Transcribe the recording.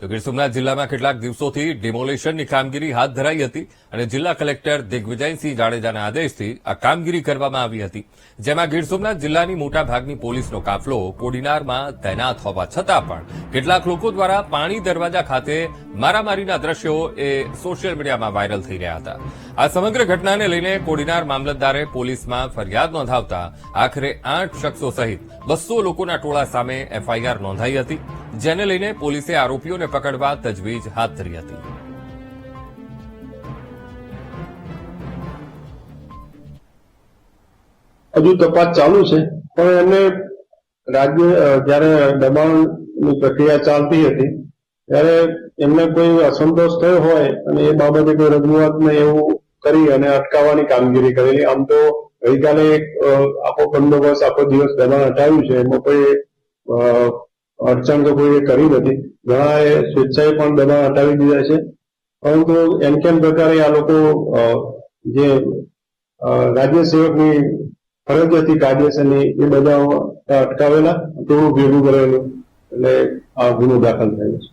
તો ગીર સોમનાથ જિલ્લામાં કેટલાક દિવસોથી ડિમોલેશનની કામગીરી હાથ ધરાઈ હતી અને જિલ્લા કલેક્ટર દિગ્વિજયસિંહ જાડેજાના આદેશથી આ કામગીરી કરવામાં આવી હતી. જેમાં ગીર સોમનાથ જિલ્લાની મોટાભાગની પોલીસનો કાફલો કોડીનારમાં તૈનાત હોવા છતાં પણ કેટલાક લોકો દ્વારા પાણી દરવાજા ખાતે મારામારીના દ્રશ્યો એ સોશિયલ મીડિયામાં વાયરલ થઈ રહ્યા હતા. આ સમગ્ર ઘટનાને લઈને કોડીનાર મામલતદારે પોલીસમાં ફરિયાદ નોંધાવતા આખરે આઠ શખ્સો સહિત બસો લોકોના ટોળા સામે એફઆઈઆર નોંધાઈ હતી. જેને લઈને પોલીસે આરોપીઓને પકડવા તજવીજ હાથ ધરી હતી. હજુ તપાસ ચાલુ છે, પણ એમને રાજ્ય જ્યારે દબાણની પ્રક્રિયા ચાલતી હતી, ત્યારે એમને કોઈ અસંતોષ થયો હોય અને એ બાબતે કોઈ રજૂઆત ને એવું કરી અને અટકાવવાની કામગીરી કરેલી. આમ તો ગઈકાલે એક આખો બંદોબસ્ત, આખો દિવસ દબાણ હટાવ્યું છે. એમાં કોઈ અડચણ તો કોઈ કરી નથી. ઘણા એ સ્વેચ્છાએ પણ દબાણ હટાવી દીધા છે. પરંતુ એમ કેમ પ્રકારે આ લોકો જે રાજ્ય સેવકની ફરજ હતી કાયદેસરની એ બધા અટકાવેલા તેવું ભેગું કરેલું. એટલે આ ગુનો દાખલ થયેલો છે.